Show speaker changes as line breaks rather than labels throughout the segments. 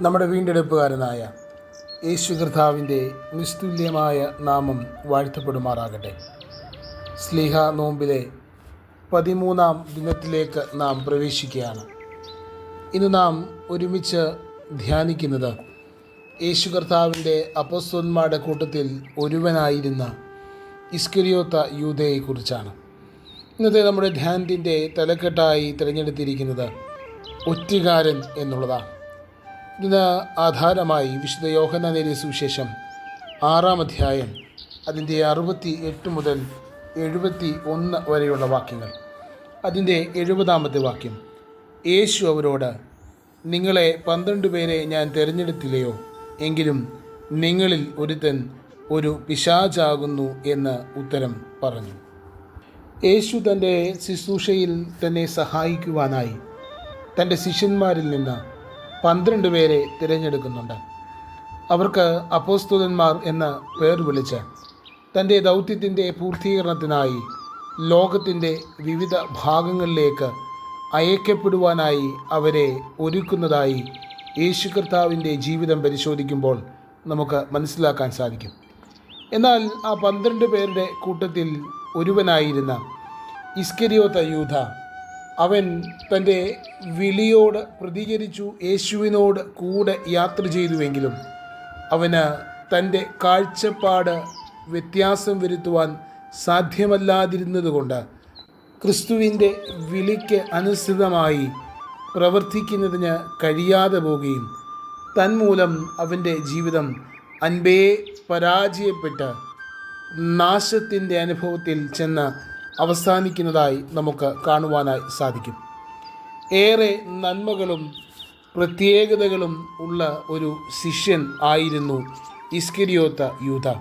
നമ്മുടെ വീണ്ടെടുപ്പുകാരനായ യേശു കർത്താവിന്റെ നിസ്തുല്യമായ നാമം വാഴ്ത്തപ്പെടുമാറാകട്ടെ. സ്ലിഹ നോമ്പിലെ പതിമൂന്നാം ദിനത്തിലേക്ക് നാം പ്രവേശിക്കുകയാണ്. ഇന്ന് നാം ഒരുമിച്ച് ധ്യാനിക്കുന്നത് യേശു കർത്താവിന്റെ അപ്പസ്വന്മാരുടെ കൂട്ടത്തിൽ ഒരുവനായിരുന്ന ഇസ്കരിയോത്ത യൂതയെക്കുറിച്ചാണ് ഇന്നത്തെ നമ്മുടെ ധ്യാനത്തിന്റെ തലക്കെട്ടായി തിരഞ്ഞെടുത്തിരിക്കുന്നത് ഒറ്റുകാരൻ എന്നുള്ളതാണ്. ആധാരമായി വിശുദ്ധ യോഹനാനേരി സുവിശേഷം ആറാം അധ്യായം അതിന്റെ അറുപത്തി എട്ട് മുതൽ എഴുപത്തി ഒന്ന് വരെയുള്ള വാക്യങ്ങൾ. അതിന്റെ എഴുപതാമത്തെ വാക്യം യേശു അവരോട് നിങ്ങളെ പന്ത്രണ്ട് പേരെ ഞാൻ തിരഞ്ഞെടുത്തില്ലയോ? എങ്കിലും നിങ്ങളിൽ ഒരുത്തൻ ഒരു പിശാചാകുന്നു എന്ന് ഉത്തരം പറഞ്ഞു. യേശു തന്റെ ശുശ്രൂഷയിൽ തന്നെ സഹായിക്കുവാനായി തന്റെ ശിഷ്യന്മാരിൽ നിന്ന് പന്ത്രണ്ട് പേരെ തിരഞ്ഞെടുക്കുന്നുണ്ട്. അവർക്ക് അപ്പോസ്തുതന്മാർ എന്ന് പേർ വിളിച്ച് തന്റെ ദൗത്യത്തിന്റെ പൂർത്തീകരണത്തിനായി ലോകത്തിന്റെ വിവിധ ഭാഗങ്ങളിലേക്ക് അയക്കപ്പെടുവാനായി അവരെ ഒരുക്കുന്നതായി യേശു കർത്താവിന്റെ ജീവിതം പരിശോധിക്കുമ്പോൾ നമുക്ക് മനസ്സിലാക്കാൻ സാധിക്കും. എന്നാൽ ആ പന്ത്രണ്ട് പേരുടെ കൂട്ടത്തിൽ ഒരുവനായിരുന്ന ഇസ്കരിയോത്ത യൂഥ അവൻ തന്റെ വിളിയോട് പ്രതികരിച്ചു യേശുവിനോട് കൂടെ യാത്ര ചെയ്തുവെങ്കിലും അവന് തന്റെ കാഴ്ചപ്പാട് വ്യത്യാസം വരുത്തുവാൻ സാധ്യമല്ലാതിരുന്നതുകൊണ്ട് ക്രിസ്തുവിന്റെ വിളിക്ക് അനുസൃതമായി പ്രവർത്തിക്കുന്നതിന് കഴിയാതെ പോവുകയും തന്മൂലം അവന്റെ ജീവിതം അൻപേ പരാജയപ്പെട്ട് നാശത്തിന്റെ അനുഭവത്തിൽ ചെന്ന് അവസാനിക്കുന്നതായി നമുക്ക് കാണുവാനായി സാധിക്കും. ഏറെ നന്മകളും പ്രത്യേകതകളും ഉള്ള ഒരു ശിഷ്യൻ ആയിരുന്നു ഇസ്കിരിയോത്ത യൂത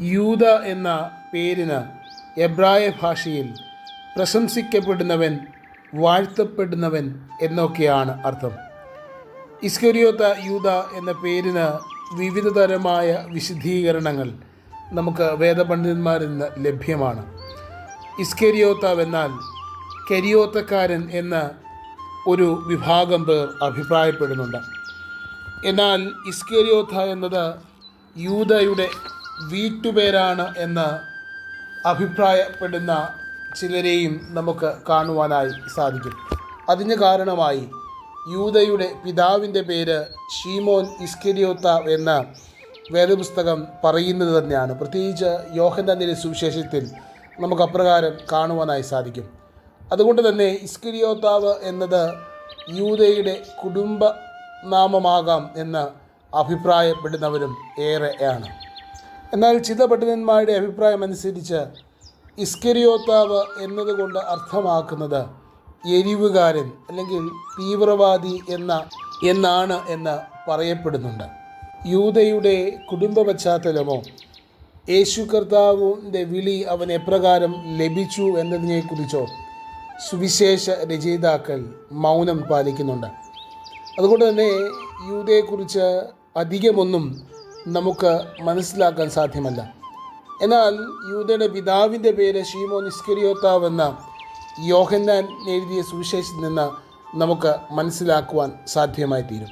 യൂത എന്ന പേരിന് എബ്രായ ഭാഷയിൽ പ്രശംസിക്കപ്പെടുന്നവൻ വാഴ്ത്തപ്പെടുന്നവൻ എന്നൊക്കെയാണ് അർത്ഥം. ഇസ്കരിയോത്ത യൂത എന്ന പേരിന് വിവിധ തരമായ വിശദീകരണങ്ങൾ നമുക്ക് വേദപണ്ഡിതന്മാരിൽ നിന്ന് ലഭ്യമാണ്. ഇസ്കരിയോത്താവ് എന്നാൽ കരിയോത്തക്കാരൻ എന്ന ഒരു വിഭാഗം പേർ അഭിപ്രായപ്പെടുന്നുണ്ട്. എന്നാൽ ഇസ്കേരിയോത്ത എന്നത് യൂതയുടെ വീട്ടുപേരാണ് എന്ന് അഭിപ്രായപ്പെടുന്ന ചിലരെയും നമുക്ക് കാണുവാനായി സാധിക്കും. അതിന് കാരണമായി യൂതയുടെ പിതാവിന്റെ പേര് ഷീമോൻ ഇസ്കെരിയോത്ത എന്ന വേദപുസ്തകം പറയുന്നത് തന്നെയാണ്. പ്രത്യേകിച്ച് യോഹൻ തന്നെ സുവിശേഷത്തിൽ നമുക്ക് അപ്രകാരം കാണുവാനായി സാധിക്കും. അതുകൊണ്ട് തന്നെ ഇസ്കിരിയോത്താവ് എന്നത് യൂതയുടെ കുടുംബ നാമമാകാം എന്ന് അഭിപ്രായപ്പെടുന്നവരും ഏറെയാണ് എന്നാൽ ചില പണ്ഡിതന്മാരുടെ അഭിപ്രായം അനുസരിച്ച് ഇസ്കരിയോത്താവ് എന്നതുകൊണ്ട് അർത്ഥമാക്കുന്നത് എരിവുകാരൻ അല്ലെങ്കിൽ തീവ്രവാദി എന്ന എന്നാണ് എന്ന് പറയപ്പെടുന്നുണ്ട്. യൂതയുടെ കുടുംബ പശ്ചാത്തലമോ യേശു കർത്താവിന്റെ വിളി അവൻ എപ്രകാരം ലഭിച്ചു എന്നതിനെക്കുറിച്ചോ സുവിശേഷ രചയിതാക്കൾ മൗനം പാലിക്കുന്നുണ്ട്. അതുകൊണ്ട് തന്നെ യൂതയെക്കുറിച്ച് അധികമൊന്നും നമുക്ക് മനസ്സിലാക്കാൻ സാധ്യമല്ല. എന്നാൽ യൂതയുടെ പിതാവിന്റെ പേര് ഷീമോ നിസ്കരിയോത്താവ് എന്ന യോഹന്നാൻ എഴുതിയ സുവിശേഷത്തിൽ നിന്ന് നമുക്ക് മനസ്സിലാക്കുവാൻ സാധ്യമായി തീരും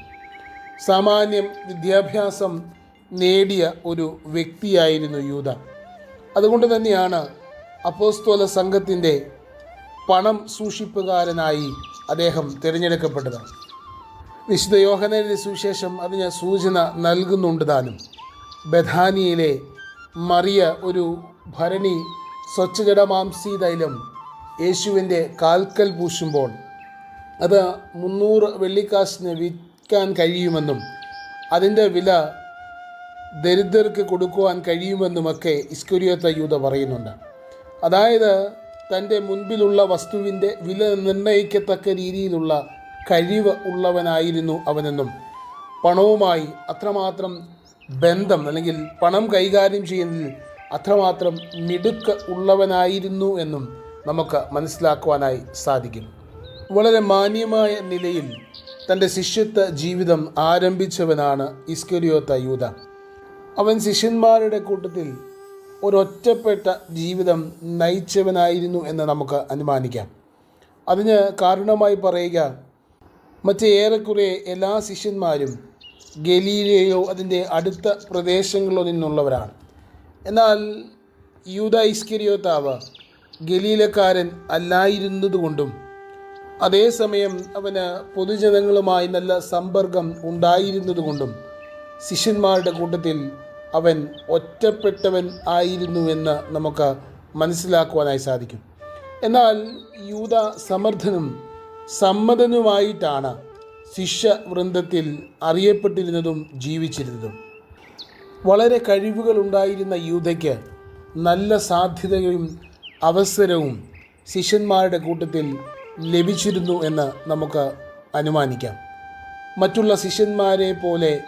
സാമാന്യം വിദ്യാഭ്യാസം നേടിയ ഒരു വ്യക്തിയായിരുന്നു യൂത. അതുകൊണ്ട് തന്നെയാണ് അപ്പോസ്തോല സംഘത്തിന്റെ പണം സൂക്ഷിപ്പുകാരനായി അദ്ദേഹം തിരഞ്ഞെടുക്കപ്പെട്ടത്. വിശുദ്ധ യോഹനയുടെ സുവിശേഷം അതിന് സൂചന നൽകുന്നുണ്ട് താനും. ബഥാനിയിലെ മറിയ ഒരു ഭരണി സ്വച്ഛജടമാംസി തൈലം യേശുവിന്റെ കാൽക്കൽ പൂശുമ്പോൾ അത് മുന്നൂറ് വെള്ളിക്കാശിന് വിൽക്കാൻ കഴിയുമെന്നും അതിന്റെ വില ദരിദ്രർക്ക് കൊടുക്കുവാൻ കഴിയുമെന്നുമൊക്കെ ഇസ്കുരിയത്ത യൂത പറയുന്നുണ്ട്. അതായത് തന്റെ മുൻപിലുള്ള വസ്തുവിന്റെ വില നിർണയിക്കത്തക്ക രീതിയിലുള്ള കഴിവ് ഉള്ളവനായിരുന്നു അവനെന്നും പണവുമായി അത്രമാത്രം ബന്ധം അല്ലെങ്കിൽ പണം കൈകാര്യം ചെയ്യുന്നതിൽ അത്രമാത്രം മിടുക്ക് ഉള്ളവനായിരുന്നു എന്നും നമുക്ക് മനസ്സിലാക്കുവാനായി സാധിക്കും. വളരെ മാന്യമായ നിലയിൽ തന്റെ ശിഷ്യത്വ ജീവിതം ആരംഭിച്ചവനാണ് ഇസ്കരിയോത്ത യൂത അവൻ ശിഷ്യന്മാരുടെ കൂട്ടത്തിൽ ഒരൊറ്റപ്പെട്ട ജീവിതം നയിച്ചവനായിരുന്നു എന്ന് നമുക്ക് അനുമാനിക്കാം. അതിന് കാരണമായി പറയുക മറ്റ് ഏറെക്കുറെ എല്ലാ ശിഷ്യന്മാരും ഗലീലയോ അതിന്റെ അടുത്ത പ്രദേശങ്ങളോ നിന്നുള്ളവരാണ്. എന്നാൽ യൂത ഇസ്കരിയോത്താവ് ഗലീലക്കാരൻ അല്ലായിരുന്നതുകൊണ്ടും അതേസമയം അവന് പൊതുജനങ്ങളുമായി നല്ല സമ്പർക്കം ഉണ്ടായിരുന്നതുകൊണ്ടും ശിഷ്യന്മാരുടെ കൂട്ടത്തിൽ അവൻ ഒറ്റപ്പെട്ടവൻ ആയിരുന്നുവെന്ന് നമുക്ക് മനസ്സിലാക്കുവാനായി സാധിക്കും. എന്നാൽ യൂത സമർത്ഥനും സമ്മതനുമായിട്ടാണ് ശിഷ്യവൃന്ദത്തിൽ അറിയപ്പെട്ടിരുന്നതും ജീവിച്ചിരുന്നതും. വളരെ കഴിവുകളുണ്ടായിരുന്ന യൂതയ്ക്ക് നല്ല സാധ്യതയും അവസരവും ശിഷ്യന്മാരുടെ കൂട്ടത്തിൽ ലഭിച്ചിരുന്നു എന്ന് നമുക്ക് അനുമാനിക്കാം. മറ്റുള്ള ശിഷ്യന്മാരെ പോലെ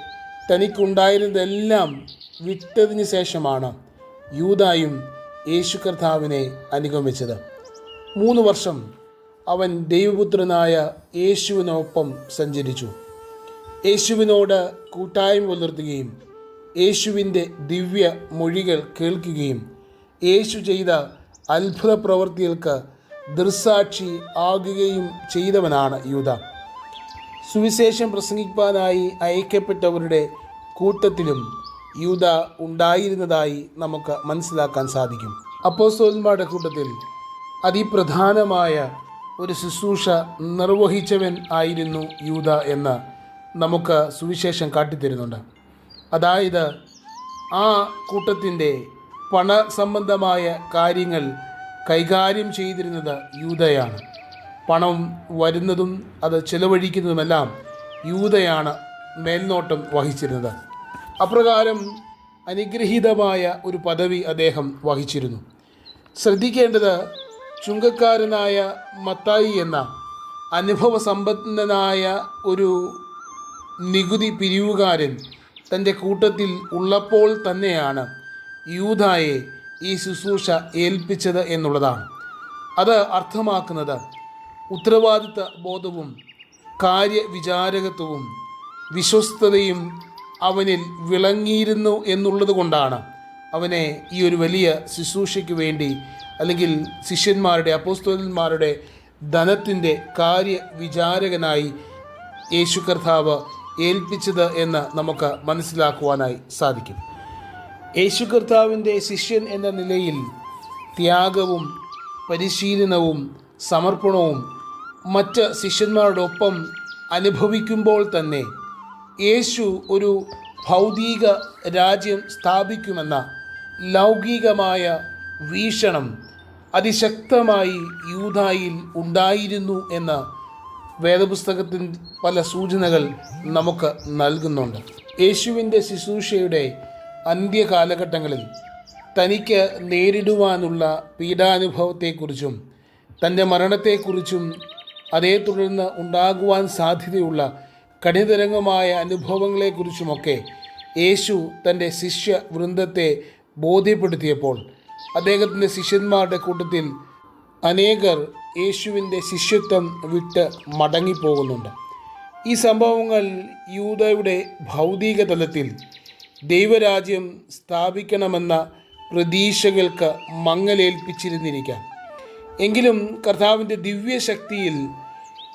തനിക്കുണ്ടായിരുന്നതെല്ലാം വിട്ടതിന് ശേഷമാണ് യൂതായും യേശു കർത്താവിനെ അനുഗമിച്ചത്. മൂന്ന് വർഷം അവൻ ദൈവപുത്രനായ യേശുവിനൊപ്പം സഞ്ചരിച്ചു. യേശുവിനോട് കൂട്ടായ്മ പുലർത്തുകയും യേശുവിന്റെ ദിവ്യ മൊഴികൾ കേൾക്കുകയും യേശു ചെയ്ത അത്ഭുത പ്രവൃത്തികൾക്ക് ദൃസാക്ഷി ആകുകയും ചെയ്തവനാണ് യൂത സുവിശേഷം പ്രസംഗിക്കാനായി അയക്കപ്പെട്ടവരുടെ കൂട്ടത്തിലും യൂത ഉണ്ടായിരുന്നതായി നമുക്ക് മനസ്സിലാക്കാൻ സാധിക്കും. അപ്പോസ്തലന്മാരുടെ കൂട്ടത്തിൽ അതിപ്രധാനമായ ഒരു ശുശ്രൂഷ നിർവഹിച്ചവൻ ആയിരുന്നു യൂത എന്ന് നമുക്ക് സുവിശേഷം കാട്ടിത്തരുന്നുണ്ട്. അതായത് ആ കൂട്ടത്തിന്റെ പണ സംബന്ധമായ കാര്യങ്ങൾ കൈകാര്യം ചെയ്തിരുന്നത് യൂതയാണ്. പണം വരുന്നതും അത് ചെലവഴിക്കുന്നതുമെല്ലാം യൂതയാണ് മേൽനോട്ടം വഹിച്ചിരുന്നത്. അപ്രകാരം അനുഗ്രഹീതമായ ഒരു പദവി അദ്ദേഹം വഹിച്ചിരുന്നു. ശ്രദ്ധിക്കേണ്ടത് ചുങ്കക്കാരനായ മത്തായി എന്ന അനുഭവ സമ്പന്നനായ ഒരു നികുതി പിരിവുകാരൻ തന്റെ കൂട്ടത്തിൽ ഉള്ളപ്പോൾ തന്നെയാണ് യൂതായെ ഈ ശുശ്രൂഷ ഏൽപ്പിച്ചത് എന്നുള്ളതാണ്. അത് അർത്ഥമാക്കുന്നത് ഉത്തരവാദിത്ത ബോധവും കാര്യവിചാരകത്വവും വിശ്വസ്തതയും അവനിൽ വിളങ്ങിയിരുന്നു എന്നുള്ളത് കൊണ്ടാണ് അവനെ ഈ ഒരു വലിയ ശുശ്രൂഷയ്ക്ക് വേണ്ടി അല്ലെങ്കിൽ ശിഷ്യന്മാരുടെ അപ്പോസ്തോലന്മാരുടെ ധനത്തിന്റെ കാര്യ വിചാരകനായി യേശു കർത്താവ് ഏൽപ്പിച്ചത് എന്ന് നമുക്ക് മനസ്സിലാക്കുവാനായി സാധിക്കും. യേശു കർത്താവിന്റെ ശിഷ്യൻ എന്ന നിലയിൽ ത്യാഗവും പരിശീലനവും സമർപ്പണവും മറ്റ് ശിഷ്യന്മാരോടൊപ്പം അനുഭവിക്കുമ്പോൾ തന്നെ യേശു ഒരു ഭൗതിക രാജ്യം സ്ഥാപിക്കുമെന്ന ലൗകികമായ വീക്ഷണം അതിശക്തമായി യൂതായിൽ ഉണ്ടായിരുന്നു എന്ന വേദപുസ്തകത്തിൽ പല സൂചനകൾ നമുക്ക് നൽകുന്നുണ്ട്. യേശുവിന്റെ ശുശ്രൂഷയുടെ അന്ത്യകാലഘട്ടങ്ങളിൽ തനിക്ക് നേരിടുവാനുള്ള പീഡാനുഭവത്തെക്കുറിച്ചും തന്റെ മരണത്തെക്കുറിച്ചും അതേ തുടർന്ന് ഉണ്ടാകുവാൻ സാധ്യതയുള്ള കഠിനതരംഗമായ അനുഭവങ്ങളെക്കുറിച്ചുമൊക്കെ യേശു തന്റെ ശിഷ്യ വൃന്ദത്തെ ബോധ്യപ്പെടുത്തിയപ്പോൾ അദ്ദേഹത്തിന്റെ ശിഷ്യന്മാരുടെ കൂട്ടത്തിൽ അനേകർ യേശുവിന്റെ ശിഷ്യത്വം വിട്ട് മടങ്ങിപ്പോകുന്നുണ്ട്. ഈ സംഭവങ്ങൾ യൂതയുടെ ഭൗതിക തലത്തിൽ ദൈവരാജ്യം സ്ഥാപിക്കണമെന്ന പ്രതീക്ഷകൾക്ക് മങ്ങലേൽപ്പിച്ചിരുന്നിരിക്കാം. എങ്കിലും കർത്താവിന്റെ ദിവ്യശക്തിയിൽ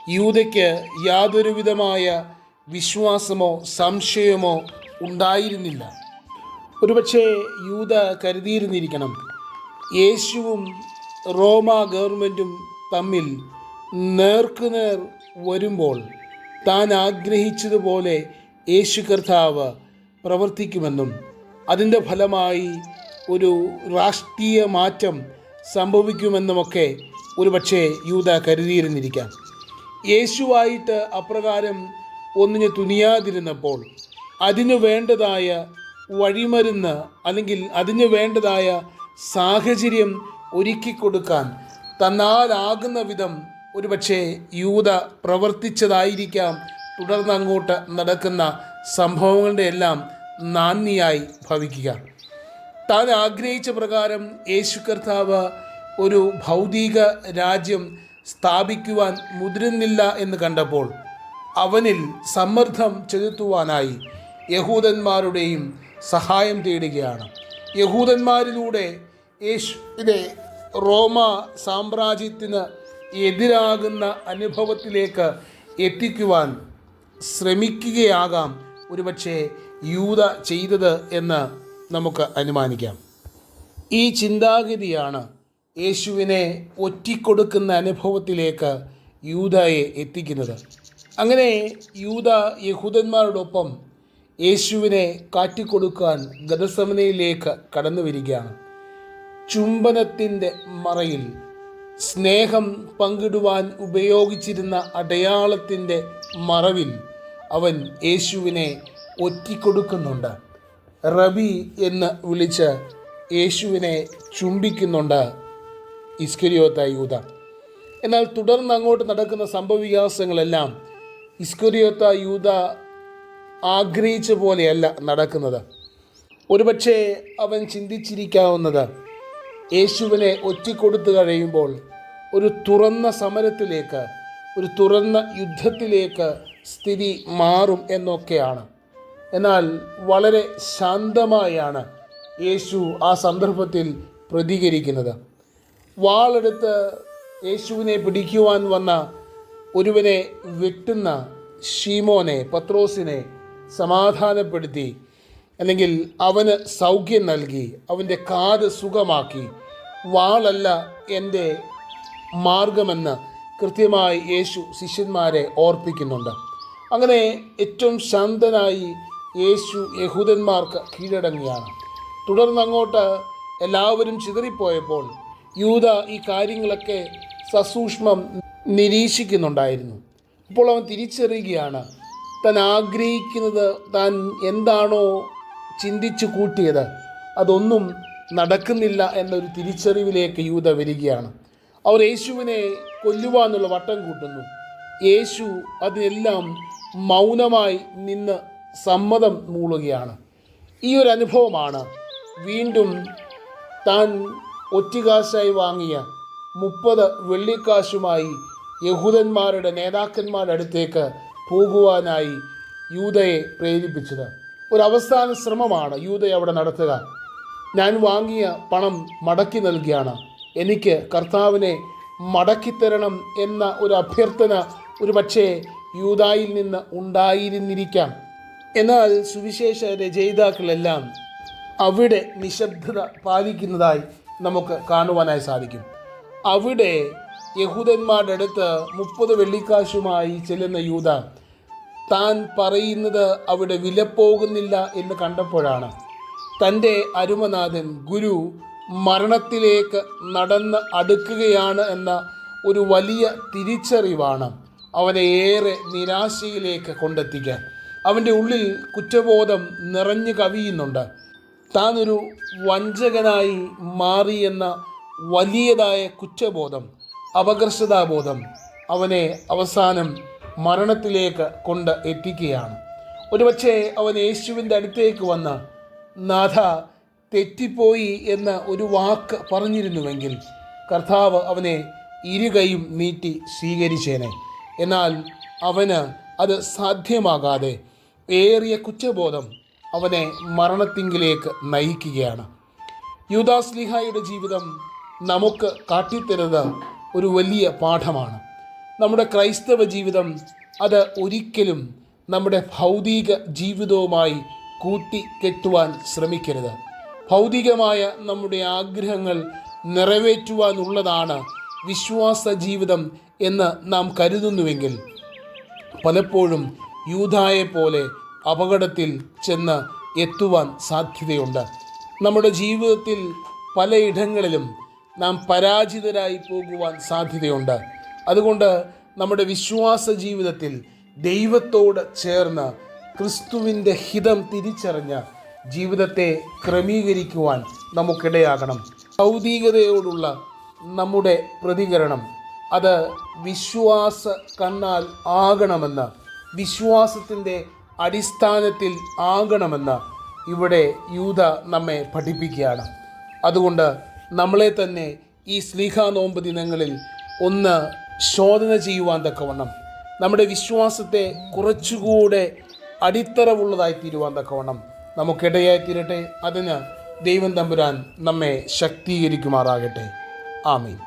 യൂതയ്ക്ക് യാതൊരുവിധമായ വിശ്വാസമോ സംശയമോ ഉണ്ടായിരുന്നില്ല. ഒരുപക്ഷെ യൂത കരുതിയിരുന്നിരിക്കണം യേശുവും റോമ ഗവൺമെന്റും തമ്മിൽ നേർക്കുനേർ വരുമ്പോൾ താൻ ആഗ്രഹിച്ചതുപോലെ യേശു കർത്താവ് പ്രവർത്തിക്കുമെന്നും അതിന്റെ ഫലമായി ഒരു രാഷ്ട്രീയ മാറ്റം സംഭവിക്കുമെന്നുമൊക്കെ ഒരുപക്ഷെ യൂത കരുതിയിരുന്നിരിക്കാം. യേശുവായിട്ട് അപ്രകാരം ഒന്നിന് തുനിയാതിരുന്നപ്പോൾ അതിനു വേണ്ടതായ വഴിമരുന്ന് അല്ലെങ്കിൽ അതിനു വേണ്ടതായ സാഹചര്യം ഒരുക്കി കൊടുക്കാൻ തന്നാലാകുന്ന വിധം ഒരുപക്ഷെ യൂത പ്രവർത്തിച്ചതായിരിക്കാം. തുടർന്ന് അങ്ങോട്ട് നടക്കുന്ന സംഭവങ്ങളുടെ എല്ലാം നാന്ദിയായി ഭവിക്കുക. താൻ ആഗ്രഹിച്ച പ്രകാരം യേശു കർത്താവ് ഒരു ഭൗതിക രാജ്യം സ്ഥാപിക്കുവാൻ മുതിരുന്നില്ല എന്ന് കണ്ടപ്പോൾ അവനിൽ സമ്മർദ്ദം ചെലുത്തുവാനായി യഹൂദന്മാരുടെയും സഹായം തേടുകയാണ്. യഹൂദന്മാരിലൂടെ യേശുവിനെ റോമ സാമ്രാജ്യത്തിന് എതിരാകുന്ന അനുഭവത്തിലേക്ക് എത്തിക്കുവാൻ ശ്രമിക്കുകയാകാം. ഒരുപക്ഷെ യൂത ചെയ്തത് എന്ന് നമുക്ക് അനുമാനിക്കാം. ഈ ചിന്താഗതിയാണ് യേശുവിനെ ഒറ്റിക്കൊടുക്കുന്ന അനുഭവത്തിലേക്ക് യൂതയെ എത്തിക്കുന്നത്. അങ്ങനെ യൂത യഹൂദന്മാരോടൊപ്പം യേശുവിനെ കാറ്റിക്കൊടുക്കാൻ ഗതസമനയിലേക്ക് കടന്നു വരികയാണ്. ചുംബനത്തിന്റെ മറയിൽ സ്നേഹം പങ്കിടുവാൻ ഉപയോഗിച്ചിരുന്ന അടയാളത്തിന്റെ മറവിൽ അവൻ യേശുവിനെ ഒറ്റിക്കൊടുക്കുന്നുണ്ട്. റബി എന്ന് വിളിച്ച് യേശുവിനെ ചുംബിക്കുന്നുണ്ട് ഇസ്കരിയോത്ത യൂത. എന്നാൽ തുടർന്ന് അങ്ങോട്ട് നടക്കുന്ന സംഭവവികാസങ്ങളെല്ലാം ഇസ്കരിയോത്ത യൂത ആഗ്രഹിച്ച പോലെയല്ല നടക്കുന്നത്. ഒരുപക്ഷെ അവൻ ചിന്തിച്ചിരിക്കാവുന്നത് യേശുവിനെ ഒറ്റിക്കൊടുത്തു കഴിയുമ്പോൾ ഒരു തുറന്ന സമരത്തിലേക്ക് ഒരു തുറന്ന യുദ്ധത്തിലേക്ക് സ്ഥിതി മാറും എന്നൊക്കെയാണ്. എന്നാൽ വളരെ ശാന്തമായാണ് യേശു ആ സന്ദർഭത്തിൽ പ്രതികരിക്കുന്നത്. വാളെടുത്ത് യേശുവിനെ പിടിക്കുവാൻ വന്ന ഒരുവനെ വെട്ടുന്ന ഷീമോനെ പത്രോസിനെ സമാധാനപ്പെടുത്തി അല്ലെങ്കിൽ അവന് സൗഖ്യം നൽകി അവന്റെ കാത് സുഖമാക്കി വാളല്ല എന്റെ മാർഗമെന്ന് കൃത്യമായി യേശു ശിഷ്യന്മാരെ ഓർപ്പിക്കുന്നുണ്ട്. അങ്ങനെ ഏറ്റവും ശാന്തനായി യേശു യഹൂദന്മാർക്ക് കീഴടങ്ങിയാണ്. തുടർന്ന് അങ്ങോട്ട് എല്ലാവരും ചിതറിപ്പോയപ്പോൾ യൂത ഈ കാര്യങ്ങളൊക്കെ സസൂക്ഷ്മം നിരീക്ഷിക്കുന്നുണ്ടായിരുന്നു. അപ്പോൾ അവൻ തിരിച്ചറിയുകയാണ് താൻ ആഗ്രഹിക്കുന്നത് താൻ എന്താണോ ചിന്തിച്ചു കൂട്ടിയത് അതൊന്നും നടക്കുന്നില്ല എന്നൊരു തിരിച്ചറിവിലേക്ക് യൂത വരികയാണ്. അവർ യേശുവിനെ കൊല്ലുവാന്നുള്ള വട്ടം കൂട്ടുന്നു. യേശു അതിനെല്ലാം മൗനമായി നിന്ന് സമ്മതം മൂളുകയാണ്. ഈ ഒരു അനുഭവമാണ് വീണ്ടും താൻ ഒറ്റകാശായി വാങ്ങിയ മുപ്പത് വെള്ളിക്കാശുമായി യഹൂദന്മാരുടെ നേതാക്കന്മാരുടെ അടുത്തേക്ക് പോകുവാനായി യൂതയെ പ്രേരിപ്പിച്ചത്. ഒരു അവസാന ശ്രമമാണ് യൂത അവിടെ നടത്തുക. ഞാൻ വാങ്ങിയ പണം മടക്കി നൽകിയാണ്. എനിക്ക് കർത്താവിനെ മടക്കിത്തരണം എന്ന ഒരു അഭ്യർത്ഥന ഒരു പക്ഷേ യൂതായിൽ നിന്ന് ഉണ്ടായിരുന്നിരിക്കാം. എന്നാൽ സുവിശേഷ രചയിതാക്കളെല്ലാം അവിടെ നിശബ്ദത പാലിക്കുന്നതായി നമുക്ക് കാണുവാനായി സാധിക്കും. അവിടെ യഹൂദന്മാരുടെ അടുത്ത് മുപ്പത് വെള്ളിക്കാശുമായി ചെല്ലുന്ന യൂത താൻ പറയുന്നത് അവിടെ വിലപ്പോകുന്നില്ല എന്ന് കണ്ടപ്പോഴാണ് തന്റെ അരുമനാഥൻ ഗുരു മരണത്തിലേക്ക് നടന്ന് അടുക്കുകയാണ് എന്ന ഒരു വലിയ തിരിച്ചറിവാണ് അവനെ ഏറെ നിരാശയിലേക്ക് കൊണ്ടെത്തിക്കാൻ അവന്റെ ഉള്ളിൽ കുറ്റബോധം നിറഞ്ഞു കവിയുന്നുണ്ട്. താനൊരു വഞ്ചകനായി മാറിയെന്ന വലിയതായ കുറ്റബോധം അപകർഷതാബോധം അവനെ അവസാനം മരണത്തിലേക്ക് കൊണ്ട് എത്തിക്കുകയാണ്. ഒരുപക്ഷെ അവൻ യേശുവിന്റെ അടുത്തേക്ക് വന്ന് നാഥ തെറ്റിപ്പോയി എന്ന ഒരു വാക്ക് പറഞ്ഞിരുന്നുവെങ്കിൽ കർത്താവ് അവനെ ഇരുകയും നീട്ടി സ്വീകരിച്ചേനെ. എന്നാൽ അവന് അത് സാധ്യമാകാതെ ഏറിയ കുറ്റബോധം അവനെ മരണത്തിങ്കിലേക്ക് നയിക്കുകയാണ്. യൂദാസ് ലിഹായുടെ ജീവിതം നമുക്ക് കാട്ടിത്തരുന്നത് ഒരു വലിയ പാഠമാണ്. നമ്മുടെ ക്രൈസ്തവ ജീവിതം അത് ഒരിക്കലും നമ്മുടെ ഭൗതിക ജീവിതവുമായി കൂട്ടി കെട്ടുവാൻ ശ്രമിക്കരുത്. ഭൗതികമായ നമ്മുടെ ആഗ്രഹങ്ങൾ നിറവേറ്റുവാനുള്ളതാണ് വിശ്വാസ ജീവിതം എന്ന് നാം കരുതുന്നുവെങ്കിൽ പലപ്പോഴും യൂതായെ പോലെ അപകടത്തിൽ ചെന്ന് എത്തുവാൻ സാധ്യതയുണ്ട്. നമ്മുടെ ജീവിതത്തിൽ പലയിടങ്ങളിലും നാം പരാജിതരായി പോകുവാൻ സാധ്യതയുണ്ട്. അതുകൊണ്ട് നമ്മുടെ വിശ്വാസ ജീവിതത്തിൽ ദൈവത്തോട് ചേർന്ന് ക്രിസ്തുവിന്റെ ഹിതം തിരിച്ചറിഞ്ഞ് ജീവിതത്തെ ക്രമീകരിക്കുവാൻ നമുക്കിടയാകണം. ഭൗതികതയോടുള്ള നമ്മുടെ പ്രതികരണം അത് വിശ്വാസ കണ്ണാൽ ആകണമെന്ന് വിശ്വാസത്തിന്റെ അടിസ്ഥാനത്തിൽ ആകണമെന്ന് ഇവിടെ യൂത നമ്മെ പഠിപ്പിക്കുകയാണ്. അതുകൊണ്ട് നമ്മളെ തന്നെ ഈ സ്ലീഹ നോമ്പ് ദിനങ്ങളിൽ ഒന്ന് ശോധന ചെയ്യുവാൻ തക്കവണ്ണം. നമ്മുടെ വിശ്വാസത്തെ കുറച്ചുകൂടെ അടിത്തറവുള്ളതായി തീരുവാൻ തക്കവണ്ണം. നമുക്കിടയായി തീരട്ടെ. അതിന് ദൈവം തമ്പുരാൻ നമ്മെ ശക്തീകരിക്കുമാറാകട്ടെ. ആമീൻ.